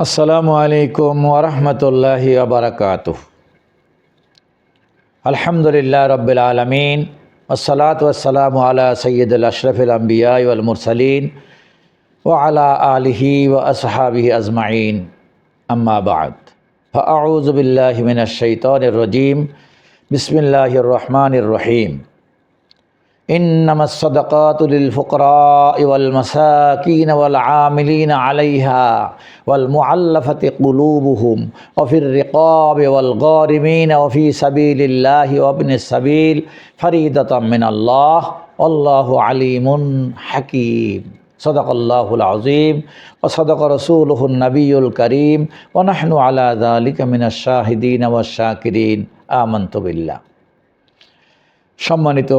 السلام عليكم ورحمة الله وبركاته. الحمد لله رب العالمين والصلاة والسلام على سيد الأشرف الأنبياء والمرسلين وعلى آله وأصحابه أجمعين. أما بعد فأعوذ بالله من الشيطان الرجيم. بسم الله الرحمن الرحيم. إنما الصدقات للفقراء والمساكين والعاملين عليها والمعلفة قلوبهم وفي الرقاب والغارمين وفي سبيل الله وابن السبيل فريدة من الله والله عليم حكيم صدق الله العظيم وصدق رسوله النبي الكريم ونحن على ذلك من الشاهدين والشاكرين آمنت بالله সম্মানিত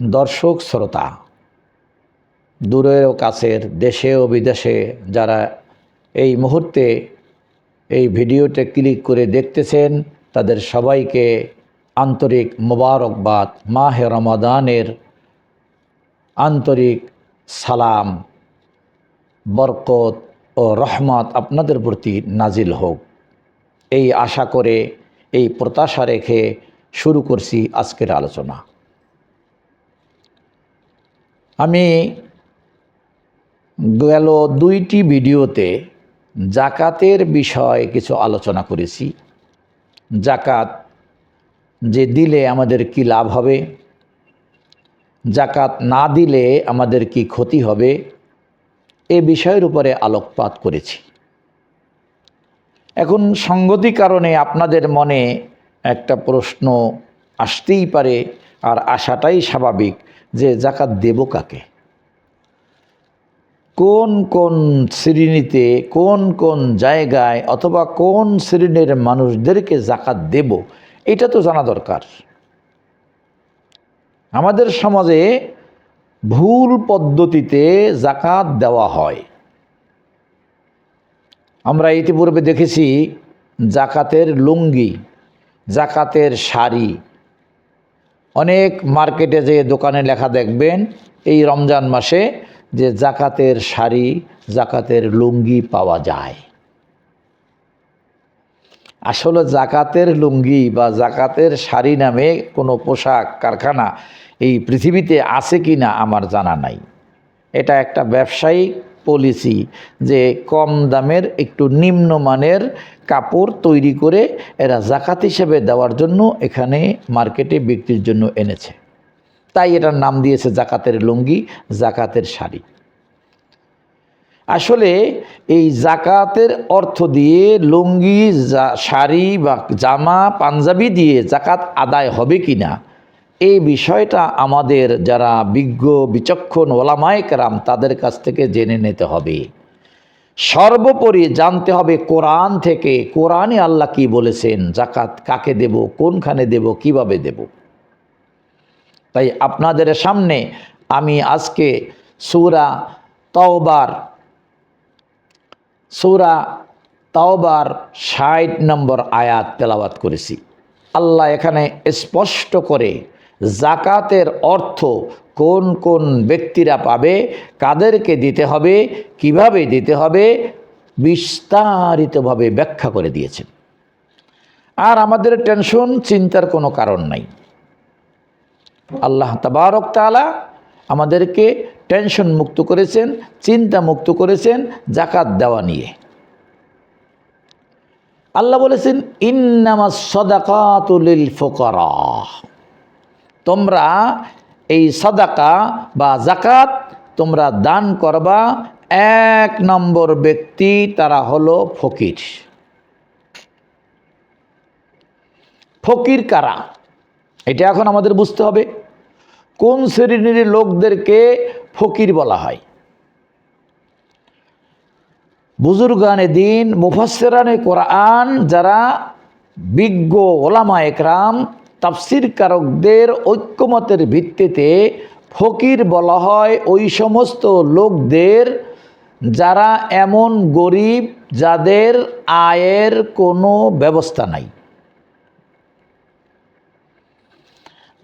দর্শক, শ্রোতা দূরের ও কাছের দেশে ও বিদেশে যারা এই মুহূর্তে এই ভিডিওতে ক্লিক করে দেখতেছেন, তাদের সবাইকে আন্তরিক মোবারকবাদ, মাহে রমাদানের আন্তরিক সালাম, বরকত ও রহমত আপনাদের প্রতি নাজিল হোক। এই আশা করে এই প্রত্যাশা রেখে শুরু করছি আজকের আলোচনা। আমি গেল দুইটি ভিডিওতে জাকাতের বিষয়ে কিছু আলোচনা করেছি। জাকাত যে দিলে আমাদের কি লাভ হবে? জাকাত না দিলে আমাদের কি ক্ষতি হবে? এ বিষয়ের উপরে আলোকপাত করেছি। এখন সঙ্গতি কারণে আপনাদের মনে একটা প্রশ্ন আসতেই পারে, আর আসাটাই স্বাভাবিক। যে জাকাত দেব কাকে? কোন কোন শ্রেণীতে, কোন কোন জায়গায় অথবা কোন শ্রেণির মানুষদেরকে জাকাত দেব, এটা তো জানা দরকার। আমাদের সমাজে ভুল পদ্ধতিতে জাকাত দেওয়া হয়। আমরা ইতিপূর্বে দেখেছি জাকাতের লুঙ্গি, জাকাতের শাড়ি অনেক মার্কেটে যে দোকানে লেখা দেখবেন, এই রমজান মাসে যে জাকাতের শাড়ি, জাকাতের লুঙ্গি পাওয়া যায়। আসলে জাকাতের লুঙ্গি বা জাকাতের শাড়ি নামে কোনো পোশাক, কারখানা এই পৃথিবীতে আছে কি না আমার জানা নাই। এটা একটা ব্যবসায়িক পলিসি যে কম দামের একটু নিম্নমানের কাপড় তৈরি করে এরা জাকাত হিসেবে দেওয়ার জন্য এখানে মার্কেটে বিক্রির জন্য এনেছে। তাই এটার নাম দিয়েছে জাকাতের লুঙ্গি, জাকাতের শাড়ি। আসলে এই জাকাতের অর্থ দিয়ে লুঙ্গি শাড়ি বা জামা, পাঞ্জাবি দিয়ে জাকাত আদায় হবে কি না এই বিষয়টা আমাদের যারা বিজ্ঞ, বিচক্ষণ ওলামায় কেরাম, তাদের কাছ থেকে জেনে নিতে হবে। সর্বোপরি জানতে হবে কোরআন থেকে, কোরআনে আল্লাহ কি বলেছেন জাকাত কাকে দেব, কোনখানে দেব, কীভাবে দেব। তাই আপনাদের সামনে আমি আজকে সৌরা তওবার, সৌরা তাওবার ষাট নম্বর আয়াত তেলাবাত করেছি। আল্লাহ এখানে স্পষ্ট করে জাকাতের অর্থ কোন কোন ব্যক্তিরা পাবে, কাদেরকে দিতে হবে, কীভাবে দিতে হবে, বিস্তারিতভাবে ব্যাখ্যা করে দিয়েছেন। আর আমাদের টেনশন, চিন্তার কোনো কারণ নাই। আল্লাহ তাবারক তালা আমাদেরকে টেনশন মুক্ত করেছেন, চিন্তা মুক্ত করেছেন, জাকাত দেওয়া নিয়ে। আল্লাহ বলেছেন ইন্নামা সদাকাতুলিল ফোকরা। তোমরা এই সাদাকা বা জাকাত তোমরা দান করবা, এক নম্বর ব্যক্তি তারা হলো ফকির। ফকির কারা? এটা এখন আমাদের বুঝতে হবে। কোন শ্রেণির লোকদেরকে ফকির বলা হয়? বুজুর্গানে দিন মুফাসেরানে কোরআন, যারা বিজ্ঞ ওলামা একরাম তাফসির কারকদের ঐক্যমতের ভিত্তিতে ফকির বলা হয় ওই সমস্ত লোকদের যারা এমন গরিব যাদের আয়ের কোনো ব্যবস্থা নাই।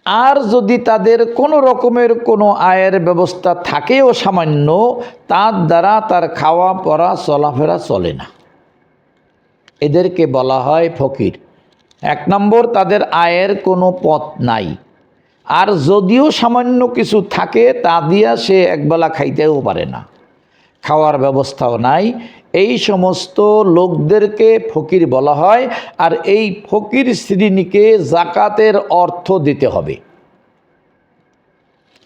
আর যদি তাদের কোনো রকমের কোনো আয়ের ব্যবস্থা থাকেও সামান্য, তার দ্বারা তার খাওয়া, পড়া, চলাফেরা চলে না। এদেরকে বলা হয় ফকির। এক নম্বর, তাদের আয়ের কোনো পথ নাই। আর যদিও সামান্য কিছু থাকে, তা দিয়া সে একবেলা খাইতেও পারে না। খাওয়ার ব্যবস্থাও নাই। এই সমস্ত লোকদেরকে ফকির বলা হয়, আর এই ফকির শ্রেণীকে জাকাতের অর্থ দিতে হবে।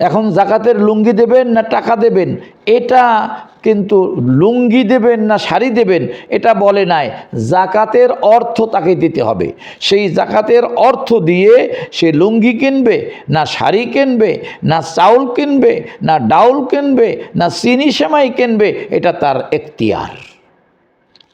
এখন জাকাতের লুঙ্গি দেবেন না টাকা দেবেন? এটা কিন্তু লুঙ্গি দেবেন না শাড়ি দেবেন? এটা বলে নাই। জাকাতের অর্থ তাকে দিতে হবে। সেই জাকাতের অর্থ দিয়ে সে লুঙ্গি কিনবে, না শাড়ি কিনবে, না চাউল কিনবে, না ডাউল কিনবে, না চিনি সেমাই কিনবে, এটা তার এখতিয়ার।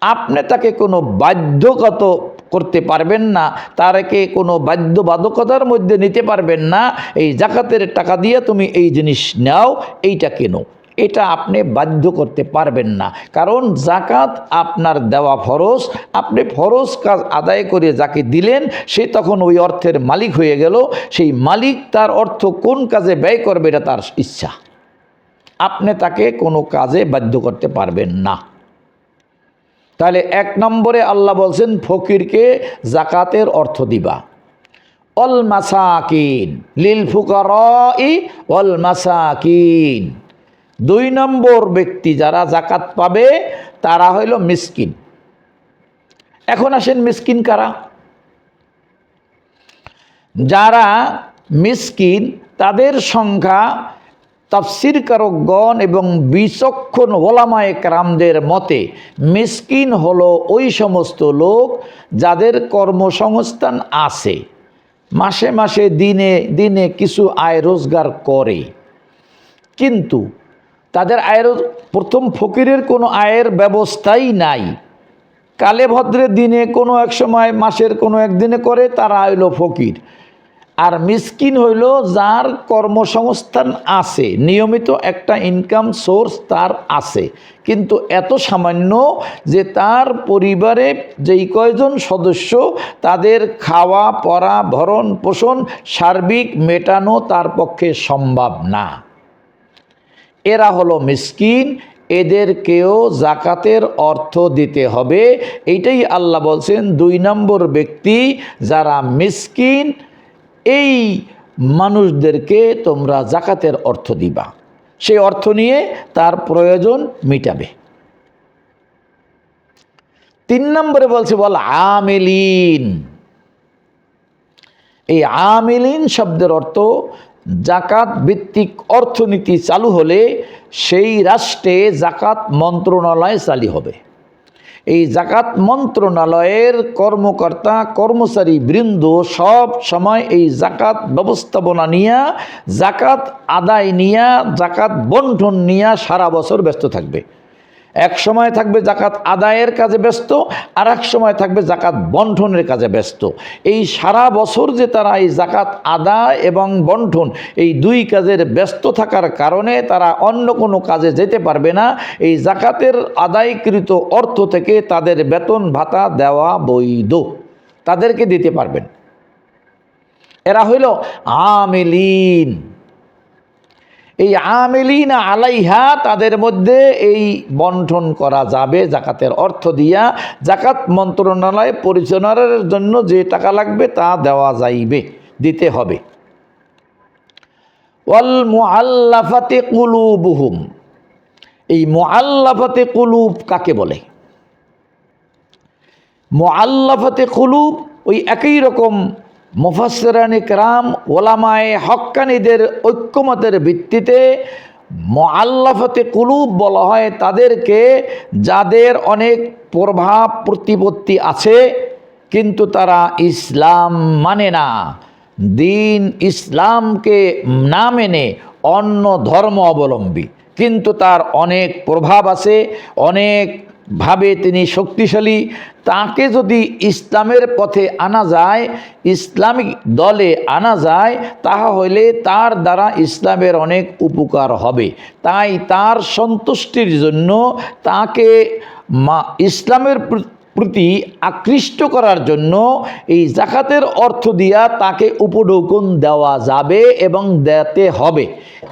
আপনি তাকে কোনো বাধ্যগত করতে পারবেন না, তারকে কোনো বাধ্যবাধকতার মধ্যে নিতে পারবেন না, এই জাকাতের টাকা দিয়ে তুমি এই জিনিস নাও, এইটা কেনো। এটা আপনি বাধ্য করতে পারবেন না। কারণ জাকাত আপনার দেওয়া ফরজ, আপনি ফরজ কাজ আদায় করে যাকে দিলেন, সে তখন ওই অর্থের মালিক হয়ে গেল। সেই মালিক তার অর্থ কোন কাজে ব্যয় করবে এটা তার ইচ্ছা। আপনি তাকে কোনো কাজে বাধ্য করতে পারবেন না। তাহলে এক নম্বরে আল্লাহ বলছেন, ফকিরকে জাকাতের অর্থ দিবা। অল মাসাকিন, লিল ফুকারাই অল মাসাকিন। দুই নম্বর ব্যক্তি যারা জাকাত পাবে, তারা হইল মিসকিন। এখন আসেন মিসকিন কারা? যারা মিসকিন, তাদের সংখ্যা তাফসির কারকগণ এবং বিচক্ষণ ওলামায়ে কেরামদের মতে, মিসকিন হলো ওই সমস্ত লোক যাদের কর্মসংস্থান আছে। মাসে মাসে দিনে দিনে কিছু আয় রোজগার করে। কিন্তু তাদের আয়ের প্রথম ফকিরের কোনো আয়ের ব্যবস্থাই নাই। কালে ভদ্রের দিনে কোনো এক সময়, মাসের কোনো একদিনে করে, তারা হইল ফকির। আর মিসকিন হইল যার কর্মসংস্থান আছে, নিয়মিত একটা ইনকাম সোর্স তার আছে। কিন্তু এত সামান্য যে তার পরিবারে যেই কয়জন সদস্য, তাদের খাওয়া পরা ভরণ পোষণ, সার্বিক মেটানো তার পক্ষে সম্ভব না। এরা হলো মিসকিন, এদেরকেও জাকাতের অর্থ দিতে হবে। এইটাই আল্লাহ বলছেন, দুই নম্বর ব্যক্তি যারা মিসকিন এই মানুষদেরকে তোমরা জাকাতের অর্থ দিবা। সেই অর্থ নিয়ে তার প্রয়োজন মিটাবে। তিন নম্বরে বলছে বল আমেলিন। এই আমিলিন শব্দের অর্থ জাকাত ভিত্তিক অর্থনীতি চালু হলে সেই রাষ্ট্রে জাকাত মন্ত্রণালয় চালু হবে। এই জাকাত মন্ত্রণালয়ের কর্মকর্তা, কর্মচারী, বৃন্দ সব সময় এই জাকাত ব্যবস্থাপনা নিয়ে, জাকাত আদায় নিয়ে, জাকাত বন্টন নিয়ে সারা বছর ব্যস্ত থাকবে। এক সময় থাকবে জাকাত আদায়ের কাজে ব্যস্ত আর এক সময় থাকবে জাকাত বন্টনের কাজে ব্যস্ত। এই সারা বছর যে তারা এই জাকাত আদায় এবং বন্টন, এই দুই কাজের ব্যস্ত থাকার কারণে তারা অন্য কোনো কাজে যেতে পারবে না। এই জাকাতের আদায়কৃত অর্থ থেকে তাদের বেতন ভাতা দেওয়া বৈধ। তাদেরকে দিতে পারবেন। এরা হইল আমেলিন। এই আমেলিনা আলাইহা তাদের মধ্যে এই বন্টন করা যাবে জাকাতের অর্থ দিয়া। জাকাত মন্ত্রণালয় পরিচালনার জন্য যে টাকা লাগবে তা দেওয়া যাইবে, দিতে হবে। ওয়াল মুআল্লাফাতে কুলুবুহুম। এই মুআল্লাফাতে কুলুব কাকে বলে? মুআল্লাফাতে কুলুব ওই একই রকম মুফাসরানি কেরাম, ওলামায়ে হক্কানিদের ঐক্যমতের ভিত্তিতে মোয়াল্লাফতে কুলুব বলা হয় তাদেরকে, যাদের অনেক প্রভাব প্রতিপত্তি আছে, কিন্তু তারা ইসলাম মানে না। দিন ইসলামকে না মেনে অন্য ধর্ম অবলম্বী। কিন্তু তার অনেক প্রভাব আছে, অনেক ভাবে তিনি শক্তিশালী, তাকে যদি ইসলামের পথে আনা যায়, ইসলামিক দলে আনা যায় তাহা হইলে তার দ্বারা ইসলামের অনেক উপকার হবে। তাই তার সন্তুষ্টির জন্য তাকে মা ইসলামের প্রতি আকৃষ্ট করার জন্য এই জাকাতের অর্থ দিয়া তাকে উপঢৌকন দেওয়া যাবে এবং দিতে হবে।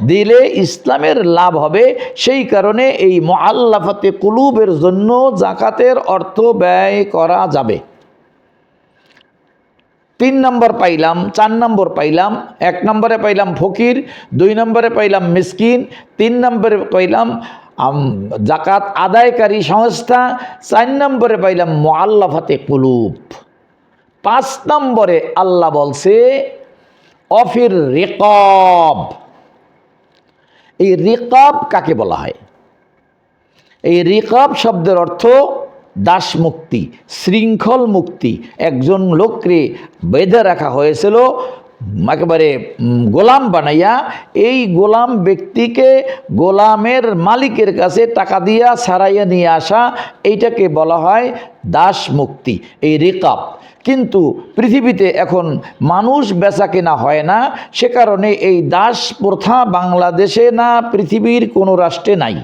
দিলে ইসলামের লাভ হবে। সেই কারণে এই মোয়াল্লাফাতে কুলুবের জন্য জাকাতের অর্থ ব্যয় করা যাবে। তিন নম্বর পাইলাম, চার নম্বর পাইলাম, এক নম্বরে পাইলাম ফকির, দুই নম্বরে পাইলাম মিসকিন, তিন নম্বরে পাইলাম জাকাত আদায়কারী সংস্থা চার নম্বরে পাইলাম মোয়াল্লাফাতে কুলুপ পাঁচ নম্বরে আল্লাহ বলছে, অফির রেকব। এই রিকাব কাকে বলা হয়? এই রিকাব শব্দের অর্থ দাস মুক্তি, শৃঙ্খল মুক্তি। একজন লোককে বেঁধে রাখা হয়েছিল একেবারে গোলাম বানাইয়া এই গোলাম ব্যক্তিকে গোলামের মালিকের কাছে টাকা দিয়া ছাড়াইয়া নিয়ে আসা, এইটাকে বলা হয় দাস মুক্তি, এই রেকাব। কিন্তু পৃথিবীতে এখন মানুষ বেচা কেনা হয় না, সে কারণে এই দাস প্রথা বাংলাদেশে না পৃথিবীর কোনো রাষ্ট্রে নাই।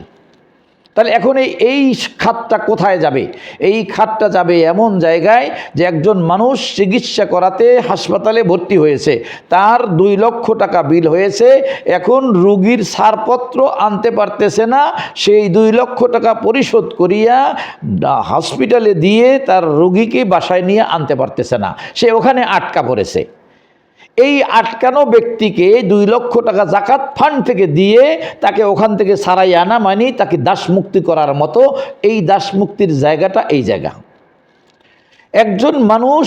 তাহলে এখন এই এই খাতটা কোথায় যাবে? এই খাতটা যাবে এমন জায়গায় যে একজন মানুষ চিকিৎসা করাতে হাসপাতালে ভর্তি হয়েছে। তার দুই লক্ষ টাকা বিল হয়েছে। এখন রুগীর ছাড়পত্র আনতে পারতেছে না। সেই দুই লক্ষ টাকা পরিশোধ করিয়া হসপিটালে দিয়ে তার রুগীকে বাসায় নিয়ে আনতে পারতেছে না। সে ওখানে আটকা পড়েছে। এই আটকানো ব্যক্তিকে দুই লক্ষ টাকা জাকাত ফান্ড থেকে দিয়ে তাকে ওখান থেকে সারাই আনা মানে তাকে দাসমুক্তি করার মতো এই দাসমুক্তির জায়গাটা এই জায়গা। একজন মানুষ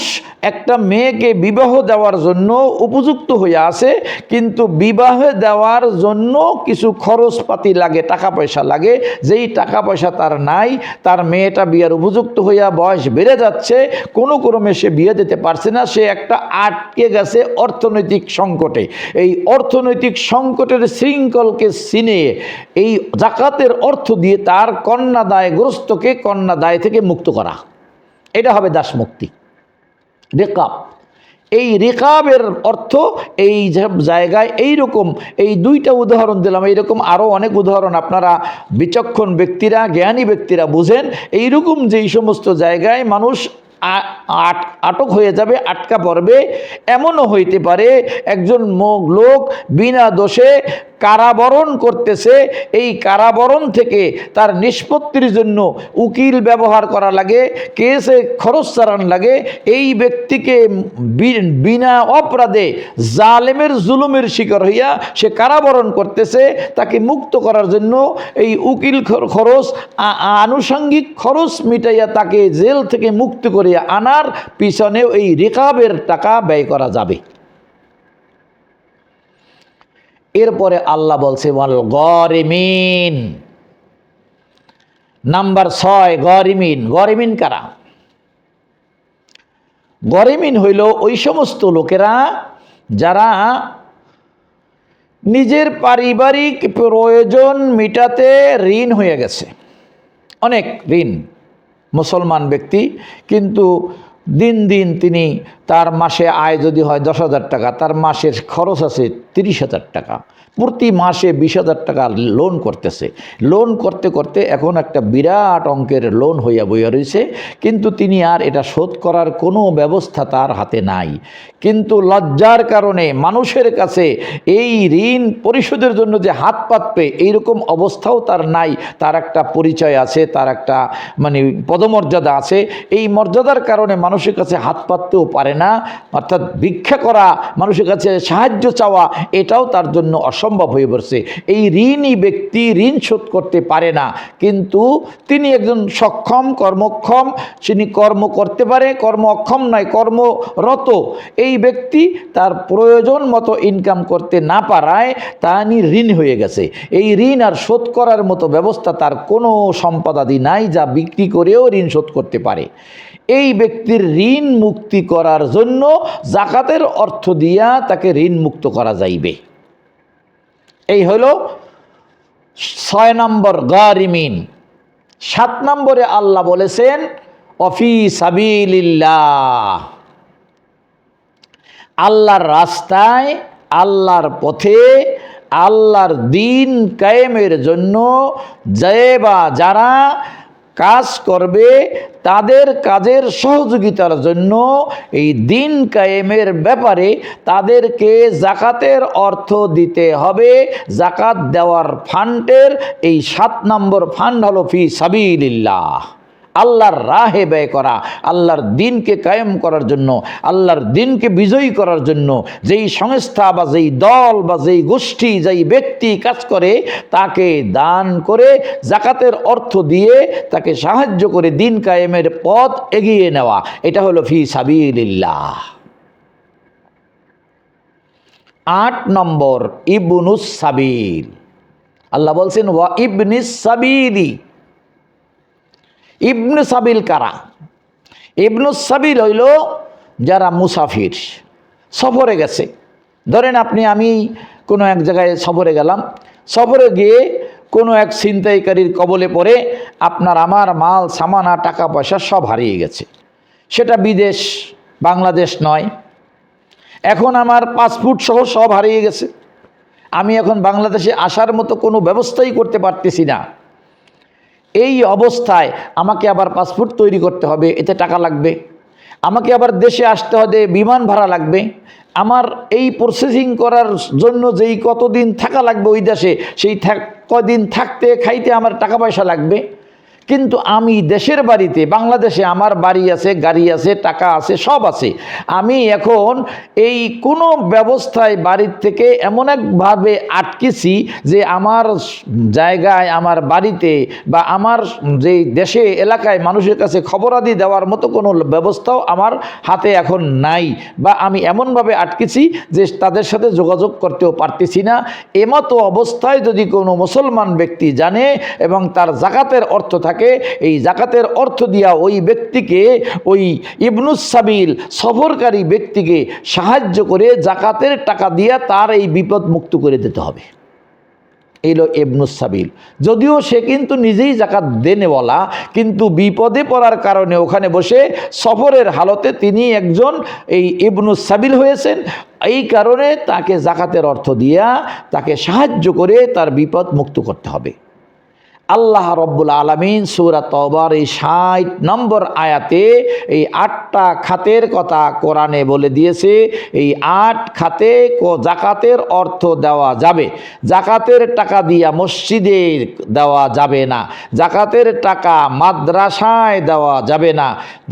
একটা মেয়েকে বিবাহ দেওয়ার জন্য উপযুক্ত হয়ে আছে, কিন্তু বিবাহে দেওয়ার জন্য কিছু খরচপাতি লাগে টাকা পয়সা লাগে। যেই টাকা পয়সা তার নাই, তার মেয়েটা বিয়ের উপযুক্ত হইয়া বয়স বেড়ে যাচ্ছে, কোনো ক্রমে সে বিয়ে দিতে পারছে না। সে একটা আটকে গেছে অর্থনৈতিক সংকটে। এই অর্থনৈতিক সংকটের শৃঙ্খলকে চিনে এই জাকাতের অর্থ দিয়ে তার কন্যাদায়গ্রস্তকে কন্যাদায় থেকে মুক্ত করা। এটা হবে দাস মুক্তি রেকাব। এই রেকাবের অর্থ এই জায়গায় এই রকম এই দুইটা উদাহরণ দিলাম, এইরকম আরও অনেক উদাহরণ আপনারা বিচক্ষণ ব্যক্তিরা, জ্ঞানী ব্যক্তিরা বুঝেন। এইরকম যেই সমস্ত জায়গায় মানুষ আট, আটক হয়ে যাবে, আটকা পড়বে, এমনও হইতে পারে একজন লোক বিনা দোষে কারাবরণ করতেছে, এই কারাবরণ থেকে তার নিষ্পত্তির জন্য উকিল ব্যবহার করা লাগে, কেসে খরচ চালান লাগে। এই ব্যক্তিকে বিনা অপরাধে জালেমের জুলুমের শিকার হইয়া সে কারাবরণ করতেছে, তাকে মুক্ত করার জন্য এই উকিল খরচ আনুষঙ্গিক খরচ মিটাইয়া তাকে জেল থেকে মুক্ত করিয়া আনার পিছনেও এই রেকাবের টাকা ব্যয় করা যাবে। এরপরে আল্লাহ বলছে বল গরিমিন। নাম্বার ছয়, গরিমিন। গরিমিন কারা? গরিমিন হইল ওই সমস্ত লোকেরা যারা নিজের পারিবারিক প্রয়োজন মিটাতে ঋণ হয়ে গেছে। অনেক ঋণ, মুসলমান ব্যক্তি, কিন্তু দিন দিন তিনি তার মাসে আয় যদি হয় দশ হাজার টাকা, তার মাসের খরচ আছে তিরিশ হাজার টাকা। প্রতি মাসে বিশ হাজার টাকা লোন করতেছে। লোন করতে করতে এখন একটা বিরাট অঙ্কের লোন হইয়া বইয়া রয়েছে কিন্তু তিনি আর এটা শোধ করার কোনো ব্যবস্থা তার হাতে নাই। কিন্তু লজ্জার কারণে মানুষের কাছে এই ঋণ পরিশোধের জন্য যে হাত পাতবে, এইরকম অবস্থাও তার নাই। তার একটা পরিচয় আছে, তার একটা মানে পদমর্যাদা আছে। এই মর্যাদার কারণে মানুষের কাছে হাত পাততেও পারে না। অর্থাৎ ভিক্ষা করা, মানুষের কাছে সাহায্য চাওয়া, এটাও তার জন্য অসম্ভব হয়ে পড়ছে। এই ঋণই ব্যক্তি ঋণ শোধ করতে পারে না। কিন্তু তিনি একজন সক্ষম, কর্মক্ষম তিনি কর্ম করতে পারে, কর্ম অক্ষম নয়, কর্মরত। এই ব্যক্তি তার প্রয়োজন মতো ইনকাম করতে না পারায় তা ঋণ হয়ে গেছে। এই ঋণ আর শোধ করার মতো ব্যবস্থা তার কোনো সম্পদাদি নাই যা বিক্রি করেও ঋণ শোধ করতে পারে। এই ব্যক্তির ঋণ মুক্তি করার জন্য জাকাতের অর্থ দিয়া তাকে ঋণ মুক্ত করা যাইবে। এই হল ছয় নম্বর গারিমিন। সাত নম্বরে আল্লাহ বলেছেন, অফি সাবিলিল্লাহ। আল্লাহর রাস্তায়, আল্লাহর পথে, আল্লাহর দিন কায়েমের জন্য যে বা যারা কাজ করবে তাদের কাজের সহযোগিতার জন্য এই দিন কায়েমের ব্যাপারে তাদেরকে জাকাতের অর্থ দিতে হবে। জাকাত দেওয়ার ফান্ডের এই সাত নম্বর ফান্ড হলো ফি সাবিলিল্লাহ। আল্লাহর রাহে ব্যয় করা, আল্লাহর দিনকে কায়েম করার জন্য, আল্লাহর দিনকে বিজয়ী করার জন্য, যেই সংস্থা বা যেই দল বা যেই গোষ্ঠী, যেই ব্যক্তি কাজ করে, তাকে দান করে, জাকাতের অর্থ দিয়ে তাকে সাহায্য করে দিন কায়েমের পথ এগিয়ে নেওয়া। এটা হলো ফি সাবিলিল্লাহ। আট নম্বর, ইবনুস সাবিল। আল্লাহ বলছেন, ওয়া ইবনিস সাবিলি। ইবনু সাবিল কারা? ইবনু সাবিল হইল যারা মুসাফির, সফরে গেছে। ধরেন আপনি, আমি কোনো এক জায়গায় সফরে গেলাম। সফরে গিয়ে কোনো এক ছিনতাইকারীর কবলে পড়ে আপনার আমার মাল, সামানা টাকা পয়সা সব হারিয়ে গেছে। সেটা বিদেশ, বাংলাদেশ নয়। এখন আমার পাসপোর্ট সহ সব হারিয়ে গেছে। আমি এখন বাংলাদেশে আসার মতো কোনো ব্যবস্থাই করতে পারতেছি না। এই অবস্থায় আমাকে আবার পাসপোর্ট তৈরি করতে হবে, এতে টাকা লাগবে। আমাকে আবার দেশে আসতে হবে, বিমান ভাড়া লাগবে। আমার এই প্রসেসিং করার জন্য যেই কতদিন থাকা লাগবে ওই দেশে, সেই কদিন থাকতে খাইতে আমার টাকা পয়সা লাগবে। কিন্তু আমি দেশের বাড়িতে, বাংলাদেশে আমার বাড়ি আছে, গাড়ি আছে, টাকা আছে, সব আছে। আমি এখন এই কোনো ব্যবস্থায় বাড়ির থেকে এমন একভাবে আটকেছি যে আমার জায়গায়, আমার বাড়িতে বা আমার যে দেশে, এলাকায় মানুষের কাছে খবরাদি দেওয়ার মতো কোনো ব্যবস্থাও আমার হাতে এখন নাই বা আমি এমনভাবে আটকেছি যে তাদের সাথে যোগাযোগ করতেও পারতেছি না। এমতো অবস্থায় যদি কোনো মুসলমান ব্যক্তি জানে এবং তার জাকাতের অর্থ থাকে এই জাকাতের অর্থ দিয়া ওই ব্যক্তিকে, ওই ইবনুস সাবিল সফরকারী ব্যক্তিকে সাহায্য করে জাকাতের টাকা দিয়া তার এই বিপদ মুক্ত করে দিতে হবে। এলো ইবনুস সাবিল। যদিও সে কিন্তু নিজেই জাকাত দেনেওয়ালা, কিন্তু বিপদে পড়ার কারণে ওখানে বসে সফরের হালতে তিনি একজন এই ইবনুস সাবিল হয়েছেন। এই কারণে তাকে জাকাতের অর্থ দিয়া তাকে সাহায্য করে তার বিপদ মুক্ত করতে হবে। আল্লাহ রব্বুল আলমিন সুরা তবার এই ষাট নম্বর আয়াতে এই আটটা খাতের কথা কোরআনে বলে দিয়েছে, এই আট খাতে জাকাতের অর্থ দেওয়া যাবে। জাকাতের টাকা দিয়া মসজিদে দেওয়া যাবে না। জাকাতের টাকা মাদ্রাসায় দেওয়া যাবে না।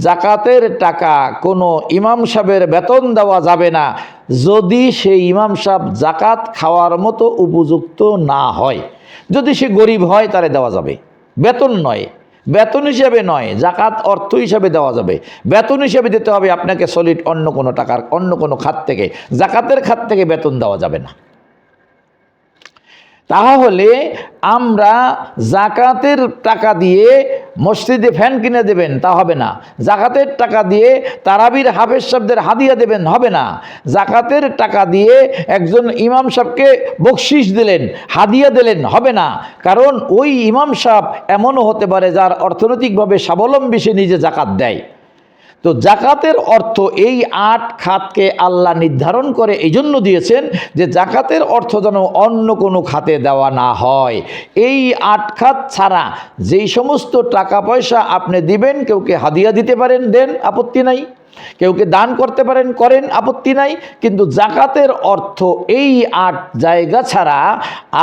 জাকাতের টাকা কোনো ইমাম সাহেবের বেতন দেওয়া যাবে না। যদি সেই ইমাম সাহেব জাকাত খাওয়ার মতো উপযুক্ত না হয় যদি সে গরিব হয়, তারে দেওয়া যাবে। বেতন নয়। বেতন হিসেবে নয়, জাকাত অর্থ হিসাবে দেওয়া যাবে। বেতন হিসেবে দিতে হবে আপনাকে সলিড অন্য কোনো টাকার, অন্য কোনো খাত থেকে। জাকাতের খাত থেকে বেতন দেওয়া যাবে না। তাহলে আমরা জাকাতের টাকা দিয়ে মসজিদে ফ্যান কিনে দেবেন, তা হবে না। জাকাতের টাকা দিয়ে তারাবির হাফেজ সাহেবদের হাদিয়া দেবেন, হবে না। জাকাতের টাকা দিয়ে একজন ইমাম সাহেবকে বকশিস দিলেন, হাদিয়া দিলেন, হবে না। কারণ ওই ইমাম সাহেব এমনও হতে পারে যার অর্থনৈতিকভাবে স্বাবলম্বী সে নিজে জাকাত দেয়। তো জাকাতের অর্থ এই আট খাতকে আল্লাহ নির্ধারণ করে এই জন্য দিয়েছেন যে জাকাতের অর্থ যেন অন্য কোনো খাতে দেওয়া না হয়। এই আট খাত ছাড়া যেই সমস্ত টাকা পয়সা আপনি দিবেন কেউকে হাদিয়া দিতে পারেন, দেন আপত্তি নাই। কেউকে দান করতে পারেন, করেন, আপত্তি নাই। কিন্তু জাকাতের অর্থ এই আট জায়গা ছাড়া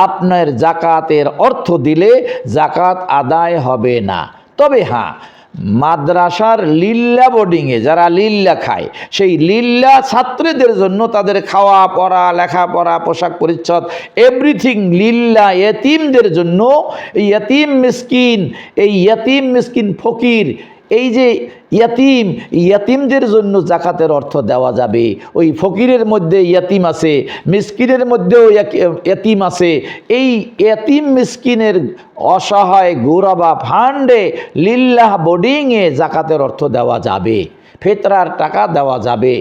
আপনার জাকাতের অর্থ দিলে জাকাত আদায় হবে না। তবে হ্যাঁ মাদ্রাসার লিল্লা বোর্ডিংয়ে যারা লিল্লা খায়, সেই লিল্লা ছাত্রীদের জন্য তাদের খাওয়া, পড়া, লেখাপড়া, পোশাক পরিচ্ছদ এভরিথিং লিল্লা এতিমদের জন্য, এই এতিম মিসকিন, এই এতিম মিসকিন ফকির এই যে ইয়াতিম, ইয়াতিমদের জন্য জাকাতের অর্থ দেওয়া যাবে। ওই ফকিরের মধ্যে ইয়াতিম আছে, মিসকিনের মধ্যেও ইয়াতিম আছে। এই ইয়াতিম মিসকিনের অসহায় গৌরবা ফান্ডে লিল্লাহ বোর্ডিংয়ে জাকাতের অর্থ দেওয়া যাবে। ফেতরার টাকা দেওয়া যাবে।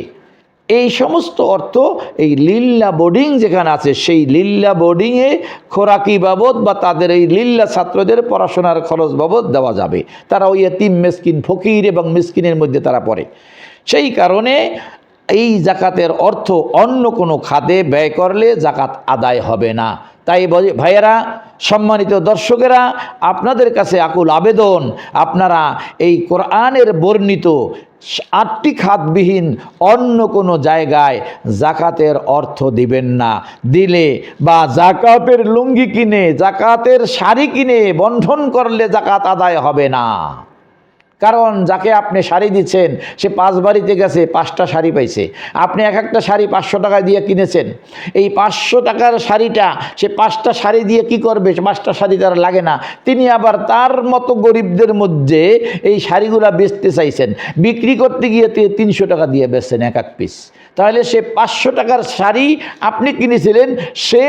এই সমস্ত অর্থ এই লিল্লা বোর্ডিং যেখানে আছে, সেই লিল্লা বোর্ডিংয়ে খোরাকি বাবদ বা তাদের এই লিল্লা ছাত্রদের পড়াশোনার খরচ বাবদ দেওয়া যাবে। তারা ওই এতিম মেসকিন ফকির এবং মিসকিনের মধ্যে তারা পড়ে। সেই কারণে এই জাকাতের অর্থ অন্য কোনো খাতে ব্যয় করলে জাকাত আদায় হবে না। তাই ভাইয়েরা, সম্মানিত দর্শকেরা, আপনাদের কাছে আকুল আবেদন, আপনারা এই কোরআনের বর্ণিত আটটি খাতবিহীন অন্য কোনো জায়গায় জাকাতের অর্থ দিবেন না। দিলে বা জাকাতের লুঙ্গি কিনে, জাকাতের শাড়ি কিনে বন্ধন করলে জাকাত আদায় হবে না। কারণ যাকে আপনি শাড়ি দিচ্ছেন, সে পাঁচ বাড়িতে গেছে, পাঁচটা শাড়ি পাইছে। আপনি এক একটা শাড়ি পাঁচশো টাকা দিয়ে কিনেছেন। এই পাঁচশো টাকার শাড়িটা, সে পাঁচটা শাড়ি দিয়ে কি করবে? পাঁচটা শাড়ি তার লাগে না। তিনি আবার তার মতো গরিবদের মধ্যে এই শাড়িগুলা বেচতে চাইছেন। বিক্রি করতে গিয়ে তিনি তিনশো টাকা দিয়ে বেচছেন এক এক পিস। তাহলে সে পাঁচশো টাকার শাড়ি আপনি কিনেছিলেন, সে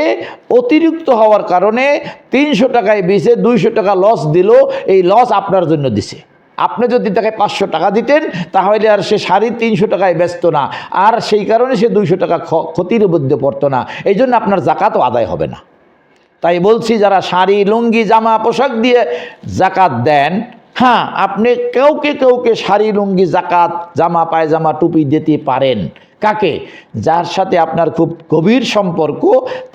অতিরিক্ত হওয়ার কারণে তিনশো টাকায় বেচে দুইশো টাকা লস দিল, এই লস আপনার জন্য দিছে। আপনি যদি তাকে পাঁচশো টাকা দিতেন, তাহলে আর সে সাড়ে তিনশো টাকায় ব্যস্ত না। আর সেই কারণে সে দুইশো টাকা ক্ষতির মধ্যে পড়তো না। এই জন্য আপনার জাকাতও আদায় হবে না। তাই বলছি, যারা শাড়ি, লুঙ্গি, জামা, পোশাক দিয়ে জাকাত দেন হ্যাঁ আপনি কেউকে কেউকে শাড়ি, লুঙ্গি, জাকাত, জামা, পায়জামা, টুপি দিতে পারেন। কাকে? যার সাথে আপনার খুব গভীর সম্পর্ক,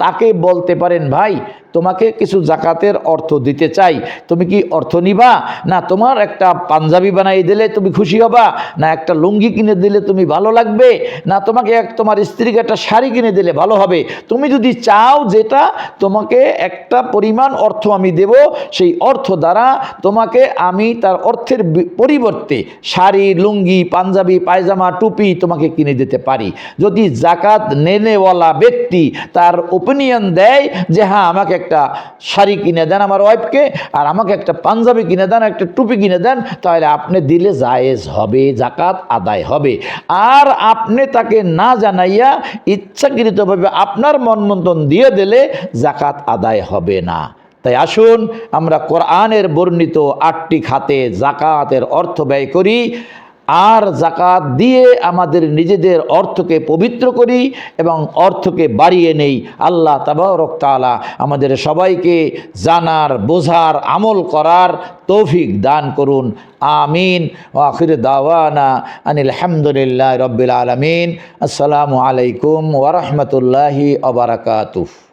তাকে বলতে পারেন, ভাই, তোমাকে কিছু জাকাতের অর্থ দিতে চাই। তুমি কি অর্থ নিবা? না, তোমার একটা পাঞ্জাবি বানাই দিলে তুমি খুশি হবা। না, একটা লুঙ্গি কিনে দিলে তুমি ভালো লাগবে। না, তোমাকে এক, তোমার স্ত্রীকে একটা শাড়ি কিনে দিলে ভালো হবে। তুমি যদি চাও যেটা, তোমাকে একটা পরিমাণ অর্থ আমি দেব। সেই অর্থ দ্বারা তোমাকে আমি তার অর্থের পরিবর্তে শাড়ি, লুঙ্গি, পাঞ্জাবি, পায়জামা, টুপি তোমাকে কিনে দিতে পারি। যদি জাকাত নেনেওয়ালা ব্যক্তি তার ওপিনিয়ন দেয় যে হ্যাঁ আমাকে একটা শাড়ি কিনে দেন আমার ওয়াইফকে, আর আমাকে একটা পাঞ্জাবি কিনে দেন, একটা টুপি কিনে দেন, তাহলে আপনি দিলে জায়েজ হবে জাকাত আদায় হবে। আর আপনি তাকে না জানাইয়া ইচ্ছাকৃতভাবে আপনার মন মন্তন দিয়ে দিলে জাকাত আদায় হবে না। তাই আসুন, আমরা কোরআনের বর্ণিত আটটি খাতে জাকাতের অর্থ ব্যয় করি। আর জাকাত দিয়ে আমাদের নিজেদের অর্থকে পবিত্র করি এবং অর্থকে বাড়িয়ে নেই। আল্লাহ তাবারক তাআলা আমাদের সবাইকে জানার, বোঝার, আমল করার তৌফিক দান করুন। আমিন। আখির দাওয়ানা আনিল হামদুলিল্লাহ রব্বিল আলমিন। আসসালামু আলাইকুম ওরহমতুল্লাহি অবরাকাতুহ